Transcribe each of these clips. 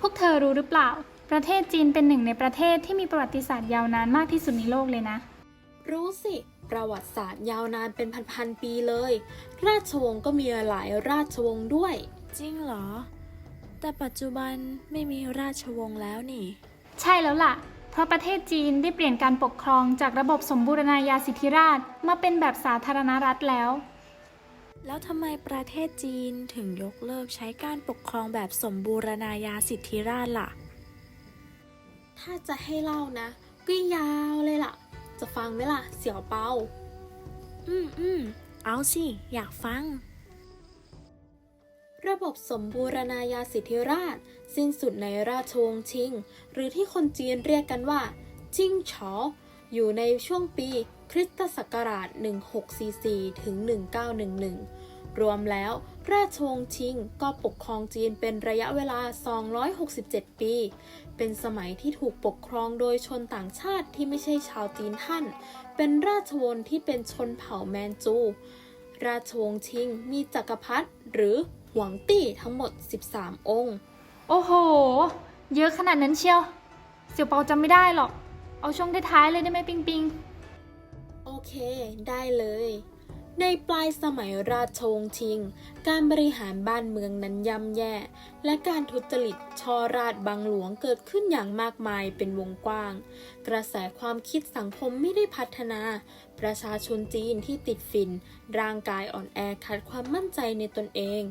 พวกเธอรู้หรือเปล่า ประเทศจีนเป็นหนึ่งในประเทศที่มีประวัติศาสตร์ยาวนานมากที่สุดในโลกเลยนะ รู้สิ ประวัติศาสตร์ยาวนานเป็นพันๆปีเลย ราชวงศ์ก็มีหลายราชวงศ์ด้วย จริงเหรอ แต่ปัจจุบันไม่มีราชวงศ์แล้วนี่ ใช่แล้วล่ะ เพราะประเทศจีนได้เปลี่ยนการปกครองจากระบบสมบูรณาญาสิทธิราชย์มาเป็นแบบสาธารณรัฐแล้ว แล้วทำไมประเทศจีนถึงยกเลิกใช้การปกครองแบบสมบูรณาญาสิทธิราชย์ล่ะ ถ้าจะให้เล่านะก็ยาวเลยล่ะ จะฟังไหมล่ะ เสี่ยวเปา อืมอืมเอาสิ อยากฟัง ระบบสมบูรณาญาสิทธิราชย์สิ้นสุดในราชวงศ์ชิง หรือที่คนจีนเรียกกันว่าจิงฉออยู่ในช่วงปี คริสตศักราช 1644 ถึง 1911 รวมแล้วราชวงศ์ชิงก็ปกครองจีนเป็นระยะเวลา 267 ปี เป็นสมัยที่ถูกปกครองโดยชนต่างชาติที่ไม่ใช่ชาวจีนท่าน เป็นราชวงศ์ที่เป็นชนเผ่าแมนจู ราชวงศ์ชิงมีจักรพรรดิหรือหวงตี้ทั้งหมด 13 องค์ โอ้โห เยอะขนาดนั้นเชียว เสี่ยวเปาจำไม่ได้หรอก เอาช่วงท้ายๆเลยได้ไหมปิงปิง เค ได้เลย ในปลายสมัยราชวงศ์ชิงการบริหารบ้านเมืองนั้นย่ำแย่ และการทุจริตช่อราชบังหลวงเกิดขึ้นอย่างมากมายเป็นวงกว้าง กระแสความคิดสังคมไม่ได้พัฒนา ประชาชนจีนที่ติดฝิ่น ร่างกายอ่อนแอขาดความมั่นใจในตนเอง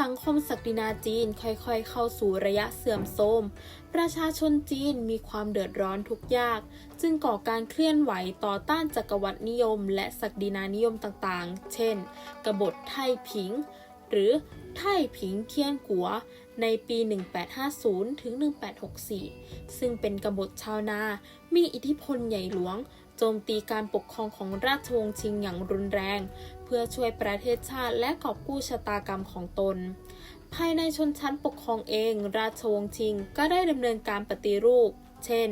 สังคมศักดินาจีนค่อยๆ เข้าสู่ระยะเสื่อมโทรม ประชาชนจีนมีความเดือดร้อนทุกยาก จึงก่อการเคลื่อนไหวต่อต้านจักรวรรดินิยม และศักดินานิยมต่างๆ เช่น กบฏไทผิง หรือไท่ผิงเคียนกัวในปี 1850 ถึง 1864 ซึ่งเป็นกบฏชาวนา มีอิทธิพลใหญ่หลวง โจมตีการปกครองของราชวงศ์ชิงอย่างรุนแรง เพื่อช่วยประเทศชาติและกอบกู้ชะตากรรมของตน ภายในชนชั้นปกครองเอง ราชวงศ์ชิงก็ได้ดำเนินการปฏิรูป เช่น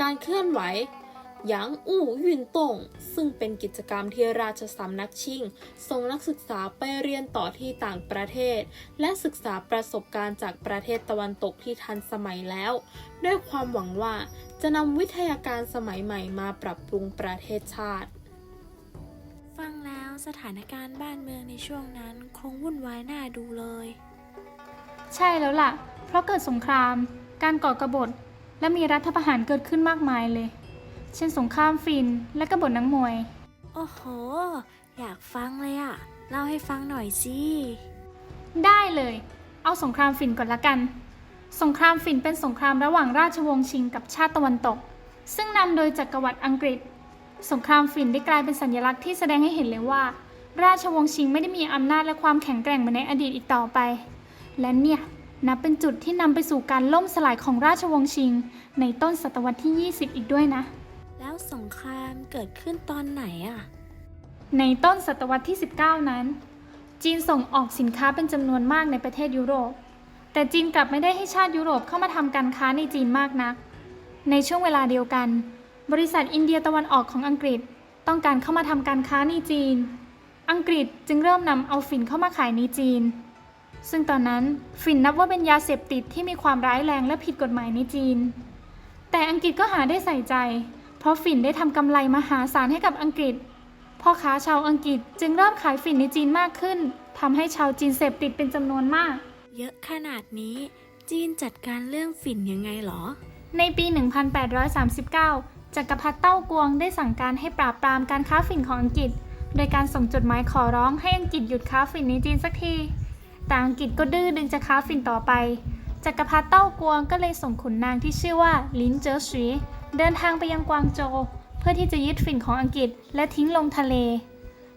การเคลื่อนไหว ยางอู่หยุนตงซึ่งเป็นกิจกรรมที่ราชสำนักชิงส่งนักศึกษาไปเรียนต่อที่ต่างประเทศ และศึกษาประสบการณ์จากประเทศตะวันตกที่ทันสมัยแล้ว ด้วยความหวังว่าจะนำวิทยาการสมัยใหม่มาปรับปรุงประเทศชาติฟังแล้วสถานการณ์บ้านเมืองในช่วงนั้นคงวุ่นวายน่าดูเลย ใช่แล้วล่ะ เพราะเกิดสงคราม การก่อกบฏ และมีรัฐประหารเกิดขึ้นมากมายเลย เช่นสงครามฟินและกบฏนักมวย โอ้โห อยากฟังเลยอะเล่าให้ฟังหน่อยสิได้เลย เอาสงครามฝิ่นก่อนละกัน สงครามฝิ่นเป็นสงครามระหว่างราชวงศ์ชิงกับชาติตะวันตก ซึ่งนำโดยจักรวรรดิอังกฤษ สงครามฝิ่นได้กลายเป็นสัญลักษณ์ที่แสดงให้เห็นเลยว่า ราชวงศ์ชิงไม่ได้มีอำนาจและความแข็งแกร่งเหมือนในอดีตอีกต่อไป และเนี่ยนับเป็นจุดที่นำไปสู่การล่มสลายของราชวงศ์ชิง ในต้นศตวรรษที่ 20 อีกด้วยนะ แล้วสงครามเกิดขึ้นตอนไหนอะในต้นศตวรรษที่ 19 นั้น จีนส่งออกสินค้าเป็นจำนวนมากในประเทศยุโรป แต่จีนกลับไม่ได้ให้ชาติยุโรปเข้ามาทำการค้าในจีนมากนัก ในช่วงเวลาเดียวกัน บริษัทอินเดียตะวันออกของอังกฤษต้องการเข้ามาทำการค้าในจีน อังกฤษจึงเริ่มนำเอาฝิ่นเข้ามาขายในจีน ซึ่งตอนนั้นฝิ่นนับว่าเป็นยาเสพติดที่มีความร้ายแรงและผิดกฎหมายในจีน แต่อังกฤษก็หาได้ใส่ใจ ราะฝิ่นได้ทำกำไรมหาศาลให้กับอังกฤษ พ่อค้าชาวอังกฤษจึงเริ่มขายฝิ่นในจีนมากขึ้นทำให้ชาวจีนเสพติดเป็นจำนวนมาก เยอะขนาดนี้จีนจัดการเรื่องฝิ่นยังไงหรอ ในปี 1839 จักรพรรดิเต้ากวงได้สั่งการให้ปราบปรามการค้าฝิ่นของอังกฤษ โดยการส่งจดหมายขอร้องให้อังกฤษหยุดค้าฝิ่นในจีนสักที แต่อังกฤษก็ดื้อดึงจะค้าฝิ่นต่อไป จักรพรรดิเต้ากวงก็เลยส่งขุนนางที่ชื่อว่าลินเจอฉี เดินทางไปยังกวางโจวเพื่อที่จะยึดฝิ่นของอังกฤษและทิ้งลงทะเล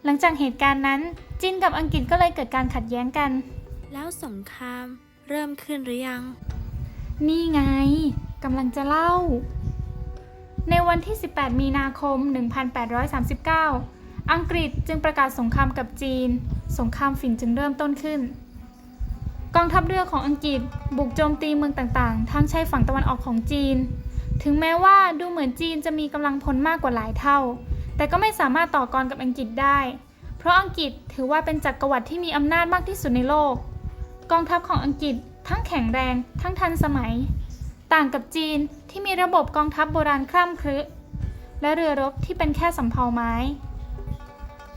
หลังจากเหตุการณ์นั้น จีนกับอังกฤษก็เลยเกิดการขัดแย้งกัน แล้วสงครามเริ่มขึ้นหรือยัง นี่ไงกำลังจะเล่า ในวันที่ 18 มีนาคม 1839 อังกฤษจึงประกาศสงครามกับจีน สงครามฝิ่นจึงเริ่มต้นขึ้น กองทัพเรือของอังกฤษบุกโจมตีเมืองต่างๆ ทั้งชายฝั่งตะวันออกของจีน ถึงแม้ว่าดูเหมือนจีนจะมีกำลังพลมากกว่าหลายเท่า แต่ก็ไม่สามารถต่อกรกับอังกฤษได้ เพราะอังกฤษถือว่าเป็นจักรวรรดิที่มีอำนาจมากที่สุดในโลก กองทัพของอังกฤษทั้งแข็งแรง ทั้งทันสมัย ต่างกับจีนที่มีระบบกองทัพโบราณคร่ำครึและเรือรบที่เป็นแค่สำเภาไม้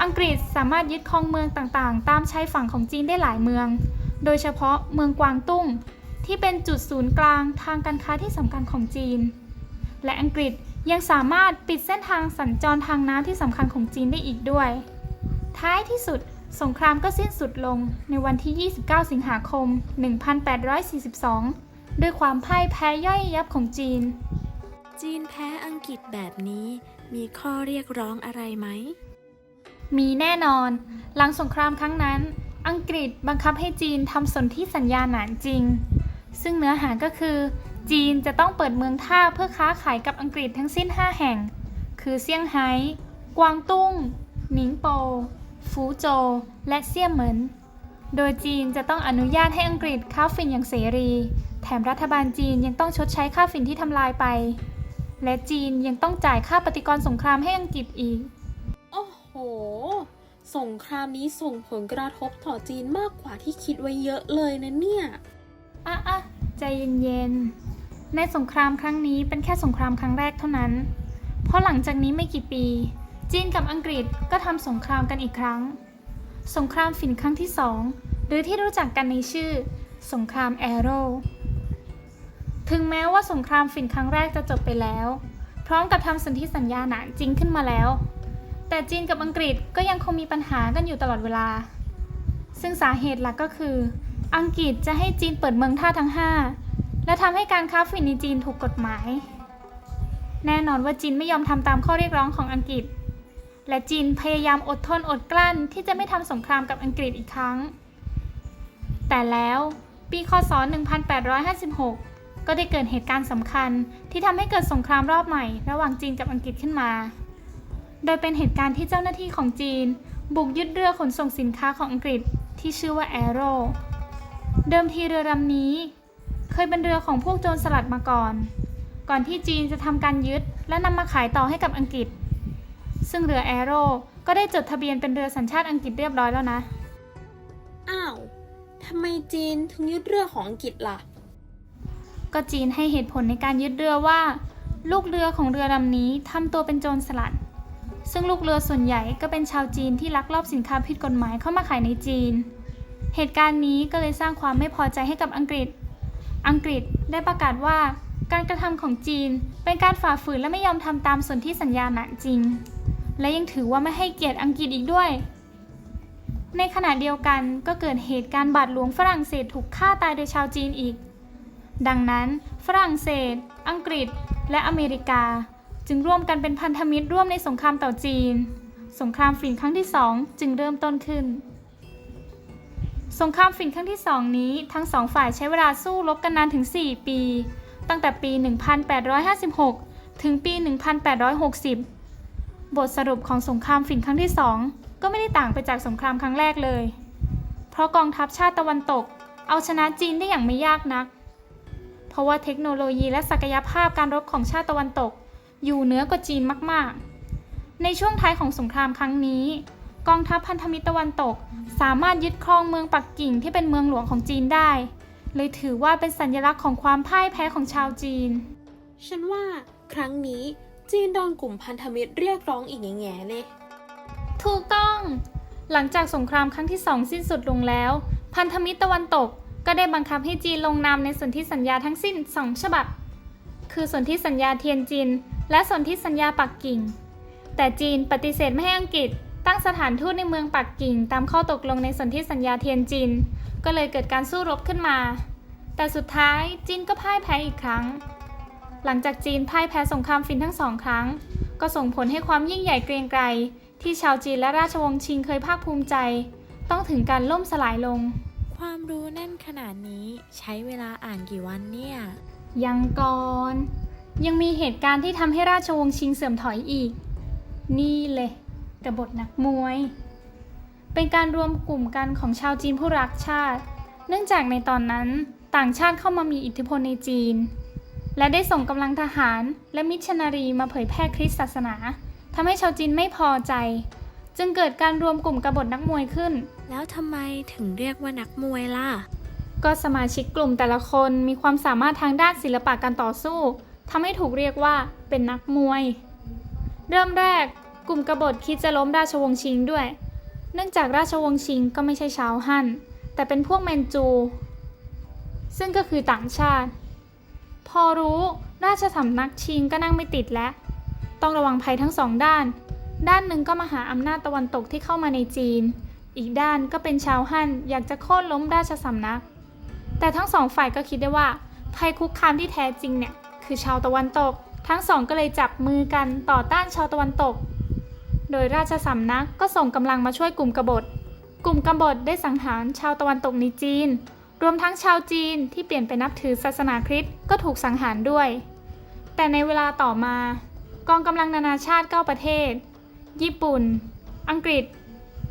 อังกฤษสามารถยึดครองเมืองต่างๆ ตามชายฝั่งของจีนได้หลายเมือง โดยเฉพาะเมืองกวางตุ้งที่เป็นจุดศูนย์กลางทางการค้าที่สำคัญของจีน และอังกฤษยังสามารถปิดเส้นทางสัญจรทางน้ำที่สำคัญของจีนได้อีกด้วย ท้ายที่สุดสงครามก็สิ้นสุดลงในวันที่ 29 สิงหาคม 1842 ด้วยความพ่ายแพ้ย่อยยับของจีน จีนแพ้อังกฤษแบบนี้ มีข้อเรียกร้องอะไรไหม มีแน่นอน หลังสงครามครั้งนั้น อังกฤษบังคับให้จีนทำสนธิสัญญาหนานจริง ซึ่งเนื้อหาก็คือ จีนจะต้องเปิดเมืองท่าเพื่อค้าขายกับอังกฤษทั้งสิ้น 5 แห่ง คือเซี่ยงไฮ้ กวางตุ้ง หนิงโป ฟูโจว และเซี่ยเหมิน โดยจีนจะต้องอนุญาตให้อังกฤษค้าฝิ่นอย่างเสรี แถมรัฐบาลจีนยังต้องชดใช้ค่าฝิ่นที่ทำลายไป และจีนยังต้องจ่ายค่าปฏิกรณ์สงครามให้อังกฤษอีก โอ้โห สงครามนี้ส่งผลกระทบต่อจีนมากกว่าที่คิดไว้เยอะเลยนะเนี่ย อะอะใจเย็นๆ ในสงครามครั้งนี้เป็นแค่สงครามครั้งแรกเท่านั้น เพราะหลังจากนี้ไม่กี่ปี จีนกับอังกฤษก็ทำสงครามกันอีกครั้ง สงครามฝิ่นครั้งที่สองหรือที่รู้จักกันในชื่อ สงครามแอโร่ถึงแม้ว่าสงครามฝิ่นครั้งแรกจะจบไปแล้ว พร้อมกับทำสนธิสัญญาหนานจริงขึ้นมาแล้ว แต่จีนกับอังกฤษก็ยังคงมีปัญหากันอยู่ตลอดเวลา ซึ่งสาเหตุหลักก็คือ อังกฤษจะให้จีนเปิดเมืองท่าทั้ง 5 และทำให้การค้าฝิ่นในจีนถูกกฎหมาย แน่นอนว่าจีนไม่ยอมทำตามข้อเรียกร้องของอังกฤษ และจีนพยายามอดทนอดกลั้นที่จะไม่ทำสงครามกับอังกฤษอีกครั้ง แต่แล้วปีคศ 1856 ก็ได้เกิดเหตุการณ์สำคัญที่ทำให้เกิดสงครามรอบใหม่ ระหว่างจีนกับอังกฤษขึ้นมา โดยเป็นเหตุการณ์ที่เจ้าหน้าที่ของจีน บุกยึดเรือขนส่งสินค้าของอังกฤษที่ชื่อว่าแอโร่เดิมทีเรือลำนี้ เคยเป็นเรือของพวกโจรสลัดมาก่อน ก่อนที่จีนจะทำการยึด และนำมาขายต่อให้กับอังกฤษ ซึ่งเรือแอโรก็ได้จดทะเบียนเป็นเรือสัญชาติอังกฤษเรียบร้อยแล้วนะ อ้าวทำไมจีนถึงยึดเรือของอังกฤษล่ะ ก็จีนให้เหตุผลในการยึดเรือว่า ลูกเรือของเรือลำนี้ทำตัวเป็นโจรสลัด ซึ่งลูกเรือส่วนใหญ่ก็เป็นชาวจีนที่ลักลอบสินค้าผิดกฎหมายเข้ามาขายในจีน เหตุการณ์นี้ก็เลยสร้างความไม่พอใจให้กับอังกฤษ อังกฤษได้ประกาศว่า การกระทำของจีนเป็นการฝ่าฝืนและไม่ยอมทำตามสนธิสัญญาหนาจริง และยังถือว่าไม่ให้เกียรติอังกฤษอีกด้วย ในขณะเดียวกันก็เกิดเหตุการณ์บาทหลวงฝรั่งเศสถูกฆ่าตายโดยชาวจีนอีก ดังนั้น ฝรั่งเศส อังกฤษ และอเมริกา จึงร่วมกันเป็นพันธมิตรร่วมในสงครามต่อจีน สงครามฝิ่นครั้งที่สองจึงเริ่มต้นขึ้น สงครามฝิ่นครั้งที่สองนี้ทั้งสองฝ่ายใช้เวลาสู้รบกันนานถึง 4 ปี ตั้งแต่ปี 1856 ถึงปี 1860 บทสรุปของสงครามฝิ่นครั้งที่สองก็ไม่ได้ต่างไปจากสงครามครั้งแรกเลย เพราะกองทัพชาติตะวันตก เอาชนะจีนได้อย่างไม่ยากนัก เพราะว่าเทคโนโลยีและศักยภาพการรบของชาติตะวันตก อยู่เหนือกว่าจีนมาก ๆ ในช่วงท้ายของสงครามครั้งนี้ กองทัพพันธมิตรตะวันตก สามารถยึดครองเมืองปักกิ่งที่เป็นเมืองหลวงของจีนได้ เลยถือว่าเป็นสัญลักษณ์ของความพ่ายแพ้ของชาวจีน ฉันว่าครั้งนี้จีนโดนกลุ่มพันธมิตรเรียกร้องอีกแง่ๆเลย ถูกต้อง หลังจากสงครามครั้งที่สองสิ้นสุดลงแล้ว พันธมิตรตะวันตกก็ได้บังคับให้จีนลงนามในสนธิสัญญาทั้งสิ้นสองฉบับ คือสนธิสัญญาเทียนจิน และสนธิสัญญาปักกิ่ง แต่จีนปฏิเสธไม่ให้อังกฤษ ตั้งสถานทูตในเมืองปักกิ่งตามข้อตกลงในสนธิสัญญาเทียนจิน ก็เลยเกิดการสู้รบขึ้นมา แต่สุดท้ายจีนก็พ่ายแพ้อีกครั้ง หลังจากจีนพ่ายแพ้สงครามฟินทั้งสองครั้ง ก็ส่งผลให้ความยิ่งใหญ่เกรียงไกรที่ชาวจีนและราชวงศ์ชิงเคยภาคภูมิใจ ต้องถึงการล่มสลายลง ความรู้แน่นขนาดนี้ใช้เวลาอ่านกี่วันเนี่ย ยังก่อน ยังมีเหตุการณ์ที่ทำให้ราชวงศ์ชิงเสื่อมถอยอีก นี่เลย กบฏนักมวย เป็นการรวมกลุ่มกันของชาวจีนผู้รักชาติ เนื่องจากในตอนนั้นต่างชาติเข้ามามีอิทธิพลในจีน และได้ส่งกำลังทหารและมิชชันนารีมาเผยแพร่คริสต์ศาสนาทำให้ชาวจีนไม่พอใจ จึงเกิดการรวมกลุ่มกบฏนักมวยขึ้น แล้วทำไมถึงเรียกว่านักมวยล่ะ ก็สมาชิกกลุ่มแต่ละคนมีความสามารถทางด้านศิลปะการต่อสู้ทำให้ถูกเรียกว่าเป็นนักมวย เริ่มแรก กลุ่มกบฏคิดจะล้มราชวงศ์ชิงด้วย เนื่องจากราชวงศ์ชิงก็ไม่ใช่ชาวฮั่น แต่เป็นพวกแมนจู ซึ่งก็คือต่างชาติ พอรู้ราชสำนักชิงก็นั่งไม่ติดแล้ว ต้องระวังภัยทั้งสองด้าน ด้านหนึ่งก็มหาอำนาจตะวันตกที่เข้ามาในจีน อีกด้านก็เป็นชาวฮั่นอยากจะโค่นล้มราชสำนัก แต่ทั้งสองฝ่ายก็คิดได้ว่า ภัยคุกคามที่แท้จริงเนี่ยคือชาวตะวันตก ทั้งสองก็เลยจับมือกันต่อต้านชาวตะวันตก โดยราชสำนักก็ส่งกำลังมาช่วยกลุ่มกบฏ กลุ่มกบฏได้สังหารชาวตะวันตกในจีน รวมทั้งชาวจีนที่เปลี่ยนไปนับถือศาสนาคริสต์ก็ถูกสังหารด้วย แต่ในเวลาต่อมา กองกำลังนานาชาติ 9 ประเทศ ญี่ปุ่น อังกฤษ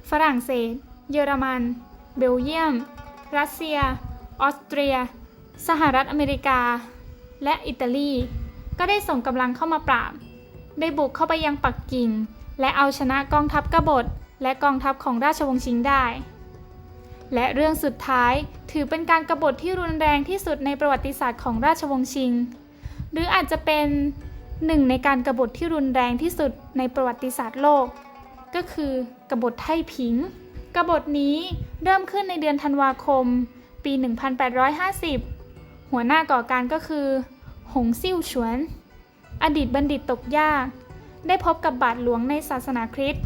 ฝรั่งเศส เยอรมัน เบลเยียม รัสเซีย ออสเตรีย สหรัฐอเมริกา และอิตาลี ก็ได้ส่งกำลังเข้ามาปราบ ได้บุกเข้าไปยังปักกิ่ง และเอาชนะกองทัพกบฏและกองทัพของราชวงศ์ชิงได้ และเรื่องสุดท้ายถือเป็นการกบฏที่รุนแรงที่สุดในประวัติศาสตร์ของราชวงศ์ชิง หรืออาจจะเป็นหนึ่งในการกบฏที่รุนแรงที่สุดในประวัติศาสตร์โลก ก็คือกบฏไท่ผิงกบฏนี้เริ่มขึ้นในเดือนธันวาคม ปี 1850 หัวหน้าก่อการก็คือ หงซิ่วฉวน อดีตบัณฑิตตกยาก ได้พบกับบาทหลวงในศาสนาคริสต์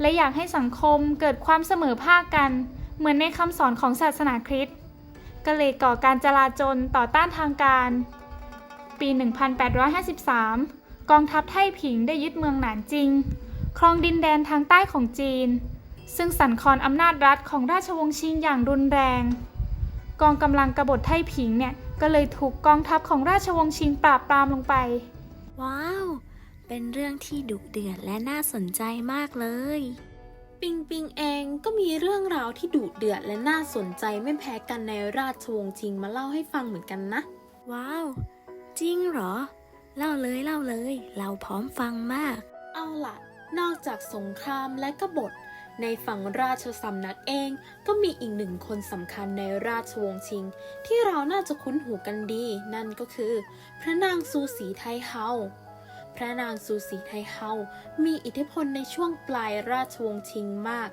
และอยากให้สังคมเกิดความเสมอภาคกัน เหมือนในคำสอนของศาสนาคริสต์ก็เลยก่อการจลาจลต่อต้านทางการ ปี 1853 กองทัพไท่ผิงได้ยึดเมืองหนานจิง ครองดินแดนทางใต้ของจีน ซึ่งสั่นคลอนอำนาจรัฐของราชวงศ์ชิงอย่างรุนแรง กองกำลังกบฏไท่ผิงเนี่ยก็เลยถูกกองทัพของราชวงศ์ชิงปราบปรามลงไป ว้าว เป็นเรื่องที่ดุเดือดและน่าสนใจมากเลย ปิงปิงเองก็มีเรื่องราวที่ดุเดือดและน่าสนใจไม่แพ้กันในราชวงศ์ชิงมาเล่าให้ฟังเหมือนกันนะ ว้าว จริงเหรอ เล่าเลยเล่าเลย เราพร้อมฟังมาก เอาล่ะ นอกจากสงครามและกบฏ ในฝั่งราชสำนักเองก็มีอีกหนึ่งคนสำคัญในราชวงศ์ชิง ที่เราน่าจะคุ้นหูกันดี นั่นก็คือ พระนางซูสีไทเฮา พระนางซูสีไทเฮา มีอิทธิพลในช่วงปลายราชวงศ์ชิงมาก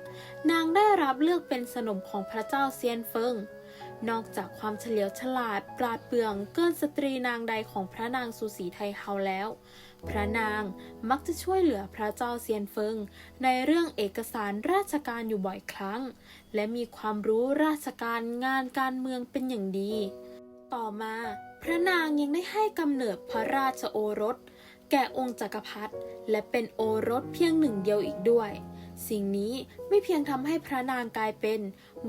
นางได้รับเลือกเป็นสนมของพระเจ้าเซียนเฟิง นอกจากความเฉลียวฉลาดปราดเปรื่องเกินสตรีนางใดของพระนางซูสีไทเฮาแล้ว พระนางมักจะช่วยเหลือพระเจ้าเซียนเฟิง ในเรื่องเอกสารราชการอยู่บ่อยครั้ง และมีความรู้ราชการงานการเมืองเป็นอย่างดี ต่อมาพระนางยังได้ให้กำเนิดพระราชโอรส แก่องค์จักรพรรดิและเป็นโอรสเพียงหนึ่งเดียวอีกด้วย สิ่งนี้ไม่เพียงทำให้พระนางกลายเป็น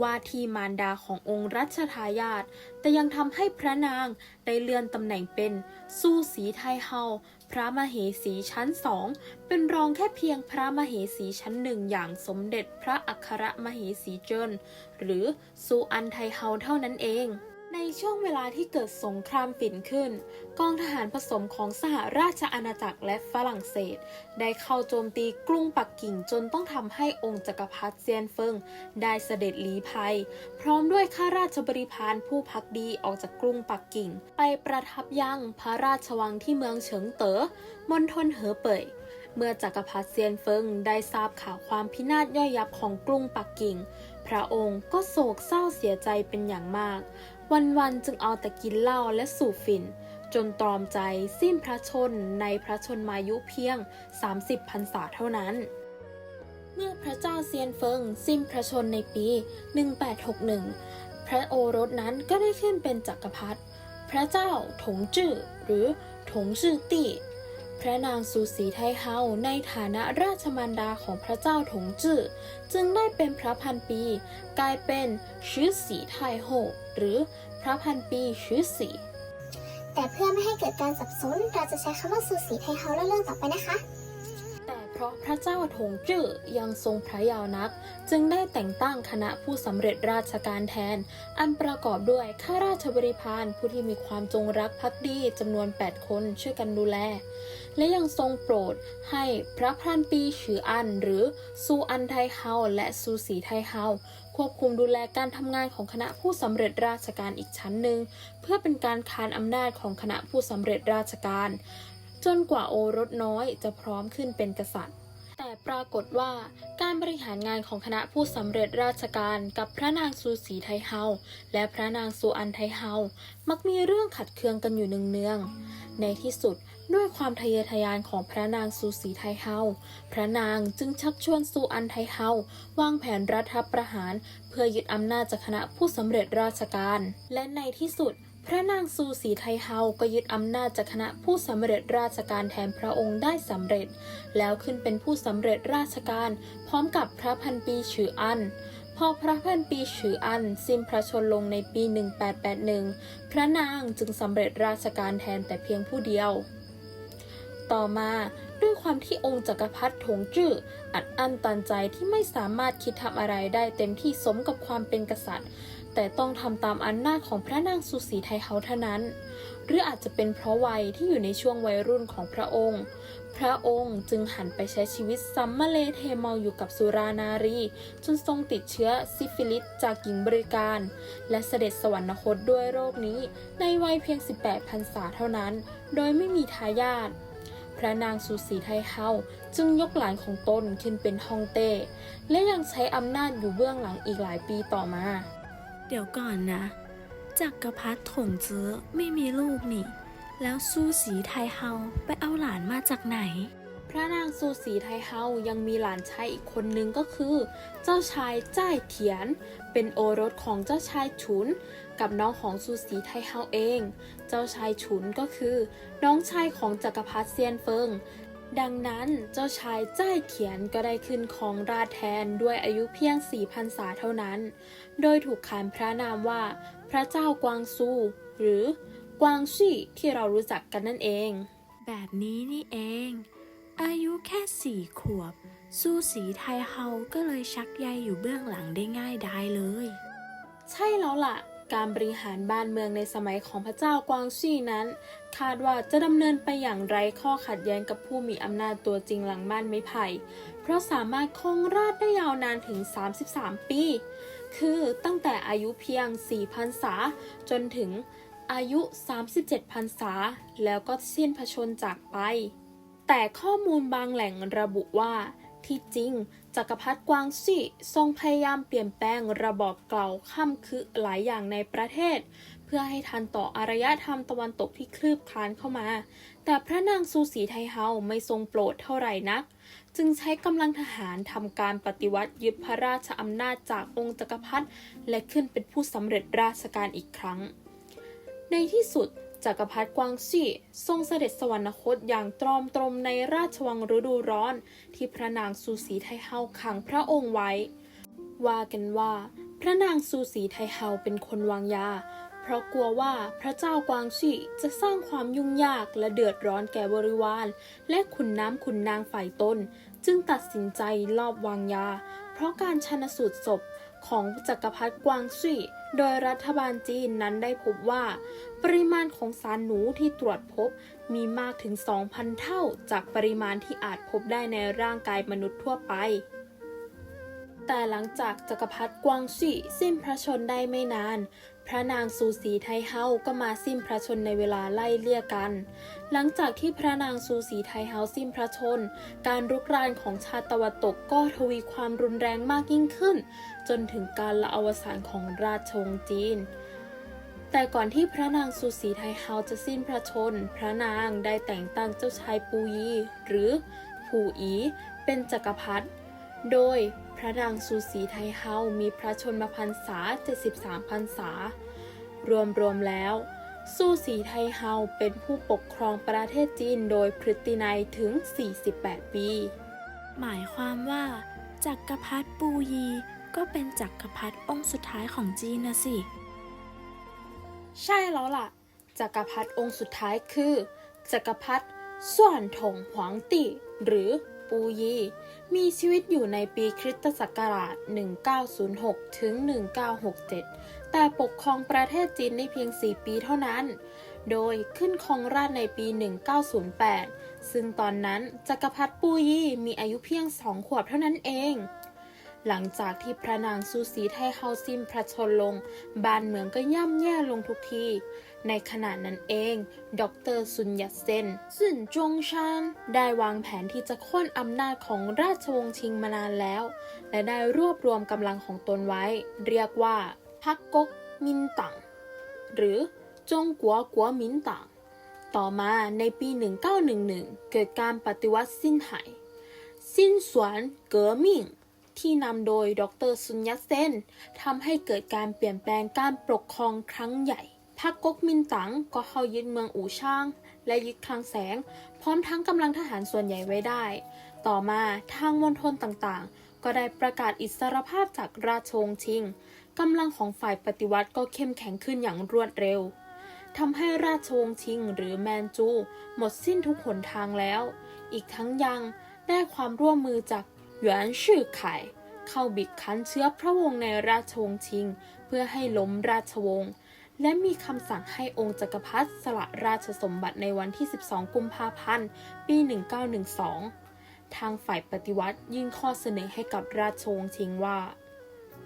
ว่าที่มารดาขององค์รัชทายาทแต่ยังทำให้พระนางได้เลื่อนตำแหน่งเป็น สู้สีไทเฮาพระมเหสีชั้นสองเป็นรองแค่เพียงพระมเหสีชั้นหนึ่งอย่างสมเด็จพระอัครมเหสีเจิ้นหรือซูอันไทเฮาเท่านั้นเอง ในช่วงเวลาที่เกิดสงครามฝิ่นขึ้น กองทหารผสมของสหราชอาณาจักรและฝรั่งเศส ได้เข้าโจมตีกรุงปักกิ่งจนต้องทำให้องค์จักรพรรดิเซียนเฟิงได้เสด็จลี้ภัย พร้อมด้วยข้าราชบริพารผู้พักดีออกจากกรุงปักกิ่ง ไปประทับยังพระราชวังที่เมืองเฉิงเต๋อมณฑลเหอเป่ยเมื่อจักรพรรดิเซียนเฟิงได้ทราบข่าวความพินาศย่อยยับของกรุงปักกิ่ง พระองค์ก็โศกเศร้าเสียใจเป็นอย่างมาก วันๆจึงเอาแต่กินเหล้าและสูบฝิ่น จนตรอมใจสิ้นพระชนในพระชนมายุเพียง 30พรรษาเท่านั้น เมื่อพระเจ้าเซียนเฟิงสิ้นพระชนในปี 1861 พระโอรสนั้นก็ได้ขึ้นเป็นจักรพรรดิพระเจ้าถงจื้อหรือถงจื้อตี้ พระนางซูสีไทเฮาในฐานะราชมารดาของพระเจ้าถงจื้อจึงได้เป็นพระพันปี กลายเป็นชื่อสีไทโฮหรือพระพันปีชื่อสีแต่เพื่อไม่ให้เกิดการสับสนเราจะใช้คำว่าซูสีไทเฮาเล่าเรื่องต่อไปนะคะแต่พเพราะพระเจ้าถงจื้อยังทรงพระเยาว์นัก จึงได้แต่งตั้งคณะผู้สำเร็จราชการแทน อันประกอบด้วยข้าราชบริพารผู้ที่มีความจงรักภักดีจำนวน 8 คนช่วยกันดูแล และยังทรงโปรดให้พระพรันปีฉืออันหรือซูอันไทเฮาและซูสีไทเฮาควบคุมดูแลการทำงานของคณะผู้สำเร็จราชการอีกชั้นหนึ่ง เพื่อเป็นการคานอำนาจของคณะผู้สำเร็จราชการ จนกว่าโอรสน้อยจะพร้อมขึ้นเป็นกษัตริย์แต่ปรากฏว่าการบริหารงานของคณะผู้สำเร็จราชการกับพระนางซูสีไทเฮาและพระนางซูอันไทเฮามักมีเรื่องขัดเคืองกันอยู่เนืองๆในที่สุด ด้วยความทะเยอทะยานของพระนางซูสีไทเฮา พระนางจึงชักชวนซูอันไทเฮาวางแผนรัฐประหาร เพื่อยึดอำนาจจากคณะผู้สำเร็จราชการ และในที่สุด พระนางซูสีไทเฮาก็ยึดอำนาจจากคณะผู้สำเร็จราชการแทนพระองค์ได้สำเร็จ แล้วขึ้นเป็นผู้สำเร็จราชการ พร้อมกับพระพันปีฉืออันพอพระพันปีฉืออันสิ้นพระชนลงในปี 1881 พระนางจึงสำเร็จราชการแทนแต่เพียงผู้เดียว ต่อมาด้วยความที่องค์จักรพรรดิถงจื้ออัดอั้นตันใจที่ไม่สามารถคิดทำอะไรได้เต็มที่สมกับความเป็นกษัตริย์ แต่ต้องทำตามอำนนาจของพระนางสุสีไทยเฮาเท่านั้น หรืออาจจะเป็นเพราะวัยที่อยู่ในช่วงวัยรุ่นของพระองค์ พระองค์จึงหันไปใช้ชีวิตซัมมะเลเทเมาอยู่กับสุรานารี จนทรงติดเชื้อซิฟิลิสจากหญิงบริการ และเสด็จสวรรคตด้วยโรคนี้ในวัยเพียง 18พรรษาเท่านั้น โดยไม่มีทายาท พระนางสุสีไทเฮาจึงยกหลานของตนขึ้นเป็นฮองเต้ และยังใช้อำนาจอยู่เบื้องหลังอีกหลายปีต่อมา เดี๋ยวก่อนนะ จักรพรรดิถงเจื้อไม่มีลูกนี่ แล้วสู้สีไทเฮาไปเอาหลานมาจากไหน ระนางซูสีไทเฮายังมีหลานชายอีกคนนึงก็คือ เจ้าชายจ้ายเถียน เป็นโอรสของเจ้าชายฉุน กับน้องของซูสีไทเฮาเอง เจ้าชายฉุนก็คือ น้องชายของจักรพรรดิเซียนเฟิงดังนั้นเจ้าชายจ้ายเถียนก็ได้ขึ้นของราชแทนด้วยอายุเพียง4พรรษาเท่านั้น โดยถูกขานพระนามว่า พระเจ้ากวางซู หรือกวางชี่ที่เรารู้จักกันนั่นเอง แบบนี้นี่เอง อายุแค่สี่ขวบ สู้สีไทเฮาก็เลยชักใยอยู่เบื้องหลังได้ง่ายได้เลย ใช่แล้วล่ะ การบริหารบ้านเมืองในสมัยของพระเจ้ากวางซี่นั้น คาดว่าจะดำเนินไปอย่างไรข้อขัดแย้งกับผู้มีอำนาจตัวจริงหลังบ้านไม้ไผ่ เพราะสามารถคงราชได้ยาวนานถึง 33 ปี คือตั้งแต่อายุเพียง4พรรษาจนถึงอายุ 37พรรษาแล้วก็สิ้นพระชนจากไป แต่ข้อมูลบางแหล่งระบุว่า ที่จริง จักรพรรดิกวางซี่ทรงพยายามเปลี่ยนแปลงระบอบเก่าข้ามคือหลายอย่างในประเทศ เพื่อให้ทันต่ออารยธรรมตะวันตกที่คลืบคลานเข้ามา แต่พระนางซูสีไทเฮาไม่ทรงโปรดเท่าไหร่นัก จึงใช้กำลังทหารทำการปฏิวัติยึดพระราชอำนาจจากองค์จักรพรรดิและขึ้นเป็นผู้สำเร็จราชการอีกครั้ง ในที่สุด จักรพรรดิกวางซี่ทรงเสด็จสวรรคตอย่างตรอมตรมในราชวังฤดูร้อน ที่พระนางซูสีไทเฮาขังพระองค์ไว้ ว่ากันว่า พระนางซูสีไทเฮาเป็นคนวางยา เพราะกลัวว่าพระเจ้ากวางซี่จะสร้างความยุ่งยากและเดือดร้อนแก่บริวาร และขุนน้ำขุนนางฝ่ายตน จึงตัดสินใจลอบวางยา เพราะการชนสูตรศพ ของจักรพรรดิกวางซี่โดยรัฐบาลจีนนั้นได้พบว่า ปริมาณของสารหนูที่ตรวจพบมีมากถึง 2,000 เท่าจากปริมาณที่อาจพบได้ในร่างกายมนุษย์ทั่วไป แต่หลังจากจักรพรรดิกวางซี่สิ้นพระชนได้ไม่นานพระนางซูสีไทเฮาก็มาสิ้นพระชนในเวลาไล่เลี่ยกัน หลังจากที่พระนางซูสีไทเฮาสิ้นพระชน การรุกรานของชาติตะวันตกก็ทวีความรุนแรงมากยิ่งขึ้น จนถึงการละอวสานของราชวงศ์จีน แต่ก่อนที่พระนางซูสีไทเฮาจะสิ้นพระชนม์พระนางได้แต่งตั้งเจ้าชายปูยี หรือผู่อีเป็นจักรพรรดิโดยพระนางซูสีไทเฮามีพระชนมพรรษา 73 พรรษา รวมๆแล้วซูสีไทเฮาเป็นผู้ปกครองประเทศจีนโดยพฤตินัยถึง 48 ปี หมายความว่าจักรพรรดิปูยี ก็เป็นจักรพรรดิองค์สุดท้ายของจีนนะสิ ใช่แล้วล่ะ จักรพรรดิองค์สุดท้ายคือ จักรพรรดิส่วนถงหวงตี้หรือปูยี มีชีวิตอยู่ในปีคริสตศักราช 1906 ถึง 1967 แต่ปกครองประเทศจีนได้เพียง 4 ปีเท่านั้น โดยขึ้นครองราชในปี 1908 ซึ่งตอนนั้นจักรพรรดิปูยีมีอายุเพียงสองขวบเท่านั้นเอง หลังจากที่พระนางซูสีไทเฮาซิมพระชนลง บ้านเมืองก็ย่ำแย่ลงทุกที ในขณะนั้นเอง ดรซุนยัตเซนซึ่นจงชานได้วางแผนที่จะโค่นอำนาจของราชวงศ์ชิงมานานแล้ว และได้รวบรวมกำลังของตนไว้ เรียกว่าพักก๊กมินตั๋งหรือจงกัวกัวมินตั๋งต่อมาในปี 1911 เกิดการปฏิวัติสิ้นไหสิ้นสวนเก๋อมิ่ง ที่นำโดยดรซุนยัตเซนทำให้เกิดการเปลี่ยนแปลงการปกครองครั้งใหญ่พรรคก๊กมินตั๋งก็เข้ายึดเมืองอู่ช่าง และยึดคลังแสง พร้อมทั้งกำลังทหารส่วนใหญ่ไว้ได้ ต่อมาทางมณฑลต่างๆ ก็ได้ประกาศอิสรภาพจากราชวงศ์ชิงกำลังของฝ่ายปฏิวัติก็เข้มแข็งขึ้นอย่างรวดเร็วทำให้ราชวงศ์ชิงหรือแมนจู หมดสิ้นทุกหนทางแล้ว อีกทั้งยังได้ความร่วมมือจาก หยวนชื่อไข่เข้าบิดคั้นเชื้อพระวงศ์ในราชวงศ์ชิง เพื่อให้ล้มราชวงศ์และมีคำสั่งให้องค์จักรพรรดิสละราชสมบัติในวันที่ 12 กุมภาพันธ์ ปี 1912 ทางฝ่ายปฏิวัติยื่นข้อเสนอให้กับราชวงศ์ชิงว่า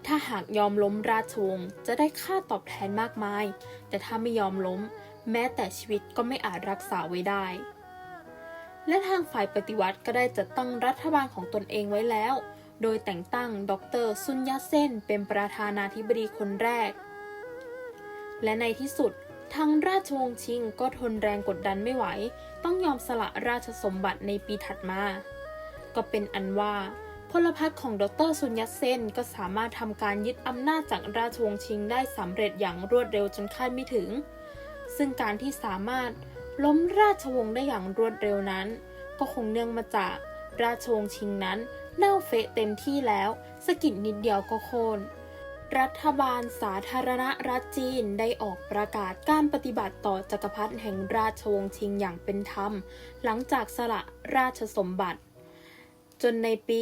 ถ้าหากยอมล้มราชวงศ์จะได้ค่าตอบแทนมากมาย แต่ถ้าไม่ยอมล้ม แม้แต่ชีวิตก็ไม่อาจรักษาไว้ได้ และทางฝ่ายปฏิวัติก็ได้จัดตั้งรัฐบาลของตนเองไว้แล้ว โดยแต่งตั้งดรซุนยัตเซนเป็นประธานาธิบดีคนแรก และในที่สุดทางราชวงศ์ชิงก็ทนแรงกดดันไม่ไหว ต้องยอมสละราชสมบัติในปีถัดมา ก็เป็นอันว่าพลพรรคของดรซุนยัตเซนก็สามารถทำการยึดอำนาจจากราชวงศ์ชิงได้สำเร็จอย่างรวดเร็วจนคาดไม่ถึง ซึ่งการที่สามารถ ล้มราชวงศ์ได้อย่างรวดเร็วนั้น ก็คงเนื่องมาจากราชวงศ์ชิงนั้นเน่าเฟะเต็มที่แล้วสกิดนิดเดียวก็โค่นรัฐบาลสาธารณรัฐจีนได้ออกประกาศการปฏิบัติต่อจักรพรรดิแห่งราชวงศ์ชิงอย่างเป็นธรรม หลังจากสละราชสมบัติ จนในปี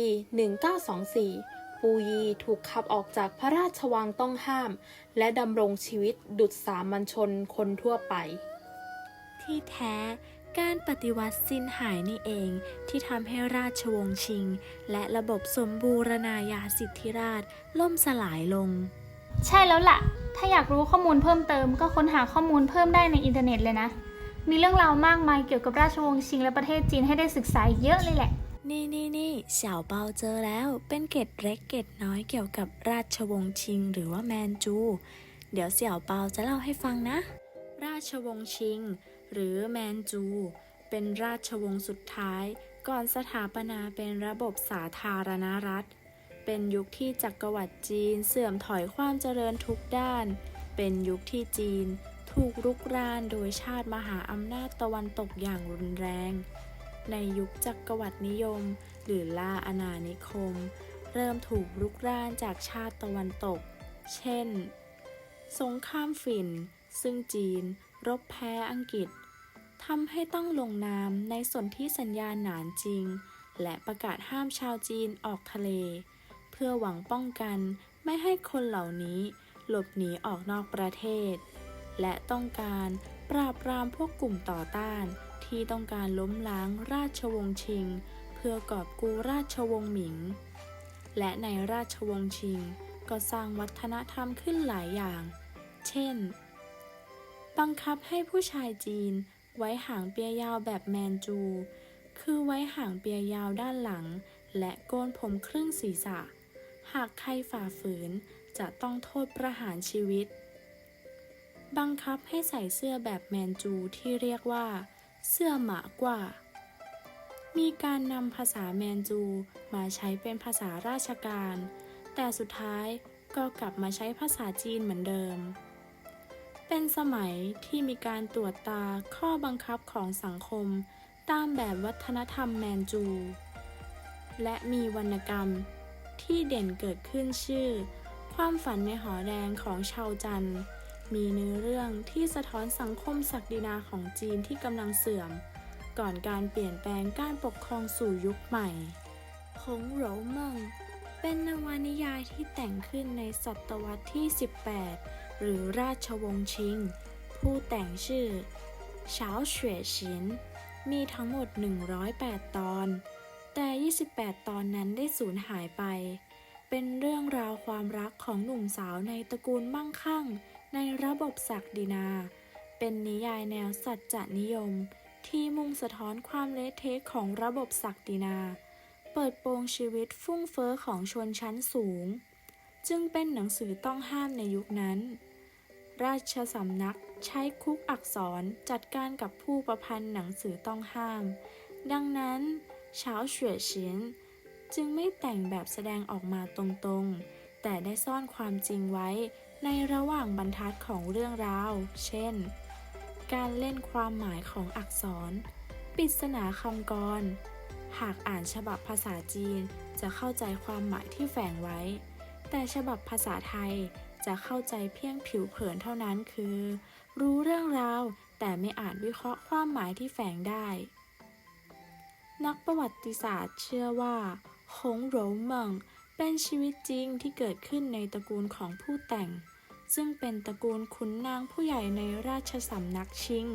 1924 ปูยีถูกขับออกจากพระราชวังต้องห้าม และดำรงชีวิตดุจสามัญชนคนทั่วไป ที่แท้ การปฏิวัติสิ้นหายนี่เองที่ทำให้ราชวงศ์ชิง และระบบสมบูรณาญาสิทธิราชย์ล่มสลายลง ใช่แล้วล่ะ ถ้าอยากรู้ข้อมูลเพิ่มเติมก็ค้นหาข้อมูลเพิ่มได้ในอินเทอร์เน็ตเลยนะ มีเรื่องราวมากมายเกี่ยวกับราชวงศ์ชิงและประเทศจีนให้ได้ศึกษาอีกเยอะเลยแหละนี่นี่นี่เสี่ยวเปาเจอแล้วเป็นเกร็ดเล็กเกร็ดน้อยเกี่ยวกับราชวงศ์ชิง หรือว่าแมนจู เดี๋ยวเสี่ยวเปาจะเล่าให้ฟังนะ ราชวงศ์ชิง หรือแมนจู เป็นราชวงศ์สุดท้ายก่อนสถาปนาเป็นระบบสาธารณรัฐ เป็นยุคที่จักรวรรดิจีนเสื่อมถอยความเจริญทุกด้าน เป็นยุคที่จีนถูกรุกรานโดยชาติมหาอำนาจตะวันตกอย่างรุนแรง ในยุคจักรวรรดินิยม หรือล่าอาณานิคม เริ่มถูกรุกรานจากชาติตะวันตก เช่น สงครามฝิ่น ซึ่งจีน รบแพ้อังกฤษทำให้ต้องลงนามในสนธิสัญญาหนานจริง และประกาศห้ามชาวจีนออกทะเล เพื่อหวังป้องกันไม่ให้คนเหล่านี้หลบหนีออกนอกประเทศ และต้องการปราบปรามพวกกลุ่มต่อต้านที่ต้องการล้มล้างราชวงศ์ชิง เพื่อกอบกู้ราชวงศ์หมิง และในราชวงศ์ชิง ก็สร้างวัฒนธรรมขึ้นหลายอย่าง เช่น บังคับให้ผู้ชายจีน ไว้หางเปียยาวแบบแมนจู คือไว้หางเปียยาวด้านหลัง และโกนผมครึ่งศีรษะ หากใครฝ่าฝืนจะต้องโทษประหารชีวิต บังคับให้ใส่เสื้อแบบแมนจูที่เรียกว่า เสื้อหมากว่า มีการนำภาษาแมนจูมาใช้เป็นภาษาราชการ แต่สุดท้ายก็กลับมาใช้ภาษาจีนเหมือนเดิม เป็นสมัยที่มีการตรวจตาข้อบังคับของสังคม ตามแบบวัฒนธรรมแมนจู และมีวรรณกรรมที่เด่นเกิดขึ้นชื่อ ความฝันในหอแดงของชาวจันทร์ มีเนื้อเรื่องที่สะท้อนสังคมศักดินาของจีนที่กำลังเสื่อม ก่อนการเปลี่ยนแปลงการปกครองสู่ยุคใหม่หงเหรเมิงเป็นนวนิยายที่แต่งขึ้นในศตวรรษที่ 18 หรือราชวงศ์ชิง ผู้แต่งชื่อเฉาเฉวยฉิน มีทั้งหมด 108 ตอน แต่ 28 ตอนนั้นได้สูญหายไป เป็นเรื่องราวความรักของหนุ่มสาวในตระกูลมั่งคั่ง ในระบบศักดินา เป็นนิยายแนวสัจจนิยม ที่มุ่งสะท้อนความเละเทะของระบบศักดินา เปิดโปงชีวิตฟุ่มเฟ้อของชนชั้นสูง จึงเป็นหนังสือต้องห้ามในยุคนั้น ราชสำนักใช้คุกอักษรจัดการกับผู้ประพันธ์หนังสือต้องห้าม ดังนั้นเฉาเฉวยเฉียนจึงไม่แต่งแบบแสดงออกมาตรงๆ แต่ได้ซ่อนความจริงไว้ในระหว่างบรรทัดของเรื่องราว เช่น การเล่นความหมายของอักษร ปริศนาคำกร หากอ่านฉบับภาษาจีนจะเข้าใจความหมายที่แฝงไว้ แต่ฉบับภาษาไทย จะเข้าใจเพียงผิวเผินเท่านั้นคือ รู้เรื่องราว แต่ไม่อาจวิเคราะห์ความหมายที่แฝงได้ นักประวัติศาสตร์เชื่อว่าหงโหรเมิงเป็นชีวิตจริงที่เกิดขึ้นในตระกูลของผู้แต่ง ซึ่งเป็นตระกูลขุนนางผู้ใหญ่ในราชสำนักชิง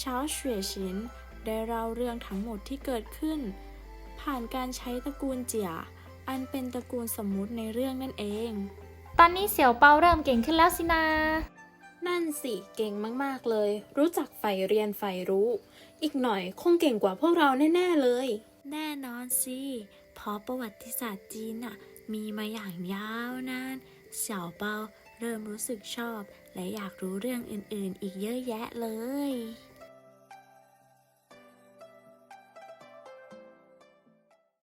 ช้าเฉวยฉินได้เล่าเรื่องทั้งหมดที่เกิดขึ้น ผ่านการใช้ตระกูลเจียอันเป็นตระกูลสมมุติในเรื่องนั่นเอง ตอนนี้เสี่ยวเปาเริ่มเก่งขึ้นแล้วสินะ นั่นสิเก่งมากๆเลย รู้จักใฝ่เรียนใฝ่รู้ อีกหน่อยคงเก่งกว่าพวกเราแน่ ๆเลย แน่นอนสิเพราะประวัติศาสตร์จีนน่ะมีมาอย่างยาวนาน เสี่ยวเปาเริ่มรู้สึกชอบ และอยากรู้เรื่องอื่นๆ อีกเยอะแยะเลย